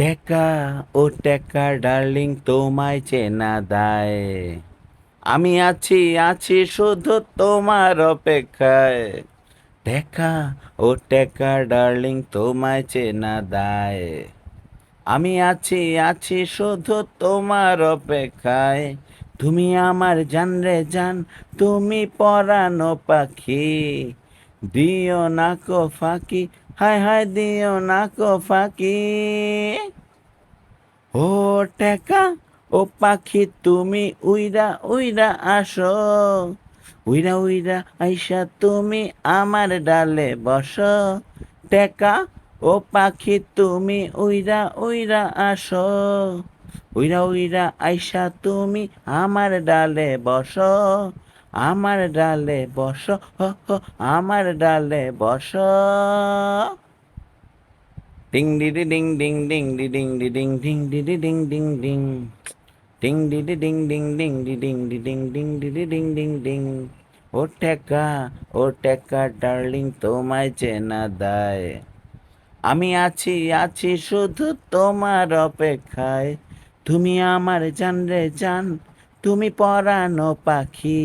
টেকা ও টেকা ডার্লিং, তোমায় চেনা দায়। আমি আছি আছি শুধু তোমার অপেক্ষায়। টেকা ও টেকা ডার্লিং, তোমায় চেনা দায়। আমি আছি আছি শুধু তোমার অপেক্ষায়। তুমি আমার জান রে জান, তুমি পরানো পাখি। দিও না কো ফাঁকি হায় হায় দিও না কো ফাঁকি। ও টেকা ও পাখি, তুমি উইরা উইরা আসো। উইরা উইরা আইসা তুমি আমার ডালে বসো। টেকা ও পাখি, তুমি উইরা উইরা আসো। উইরা উইরা আইসা তুমি আমার ডালে বসো। আমার ডালে বস আমার ডালে বস। ডিং ডিডি ডিং ডিং ডিং, ডি ডিং ডি, ডিং ডিং ডিডি ডিং ডিং ডিং ডিং ডিডি ডিং ডিং ডিং, ডি ডিং ডি, ডিং ডিং ডিডি ডিং ডিং ডিং ও টেকা ও টেকা ডার্লিং, তোমায় চেনা দায়। আমি আছি আছি শুধু তোমার অপেক্ষায়। তুমি আমার জান রে জান তুমি পরানো পাখি,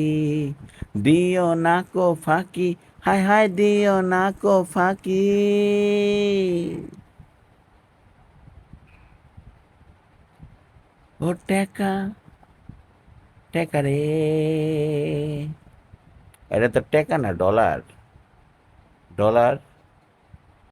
দিও না কো ফাঁকি, হায় হায় দিও না কো ফাঁকি। ও টেকা টেকা রে। এটা তো টেকা না, ডলার। ডলার?